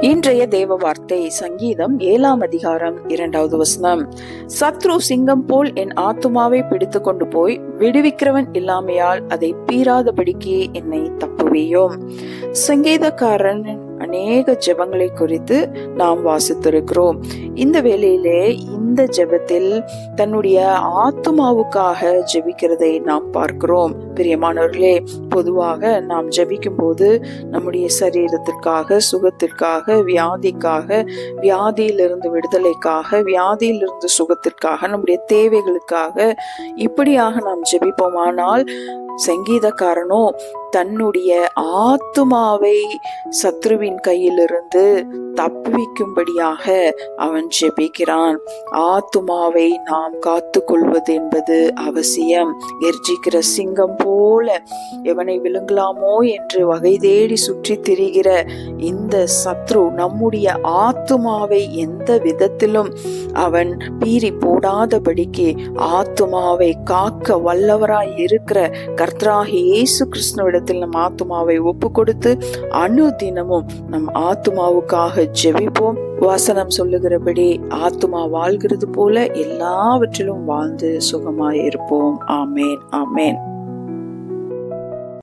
இன்றைய தேவ வார்த்தை சங்கீதம் ஏழாம் அதிகாரம் இரண்டாவது வசனம். சத்ரு சிங்கம் போல் என் ஆத்துமாவை பிடித்து கொண்டு போய் விடுவிக்கிறவன் இல்லாமையால் அதை பீறாதபடிக்கு என்னை தப்புவியும். சங்கீதக்காரன் அநேக ஜெபங்களை குறித்து நாம் வாசித்திருக்கிறோம். இந்த வேளையிலே இந்த ஜெபத்தில் தன்னுடைய ஆத்மாவுக்காக ஜெபிக்கிறதை நாம் பார்க்கிறோம். பிரியமானவர்களே பொதுவாக நாம் ஜெபிக்கும் போது நம்முடைய சரீரத்திற்காக சுகத்திற்காக வியாதிக்காக வியாதியிலிருந்து விடுதலைக்காக வியாதியிலிருந்து சுகத்திற்காக நம்முடைய தேவைகளுக்காக இப்படியாக நாம் ஜெபிப்போமானால் சங்கீதக்காரனோ தன்னுடைய ஆத்துமாவை சத்ருவின் கையிலிருந்து தப்புவிக்கும்படியாக அவன் ஜெபிக்கிறான். ஆத்துமாவை நாம் காத்து கொள்வது என்பது அவசியம். எர்ஜிக்கிற சிங்கம் போல எவனை விழுங்கலாமோ என்று வகை தேடி சுற்றி திரிகிற இந்த சத்ரு நம்முடைய ஆத்துமாவை எந்த விதத்திலும் அவன் பீறி போடாதபடிக்கு ஆத்துமாவை காக்க வல்லவராய் இருக்கிற கர்த்தராகி இயேசு கிருஷ்ணவிடத்தில் நம் ஆத்துமாவை ஒப்பு கொடுத்து அணு தினமும் நம் ஆத்துமாவுக்காக ஜெபிப்போம். வாசனம் சொல்லுகிறபடி ஆத்துமா வாழ்கிறது போல எல்லாவற்றிலும் வாழ்ந்து சுகமாயிருப்போம் ஆமேன் ஆமேன்.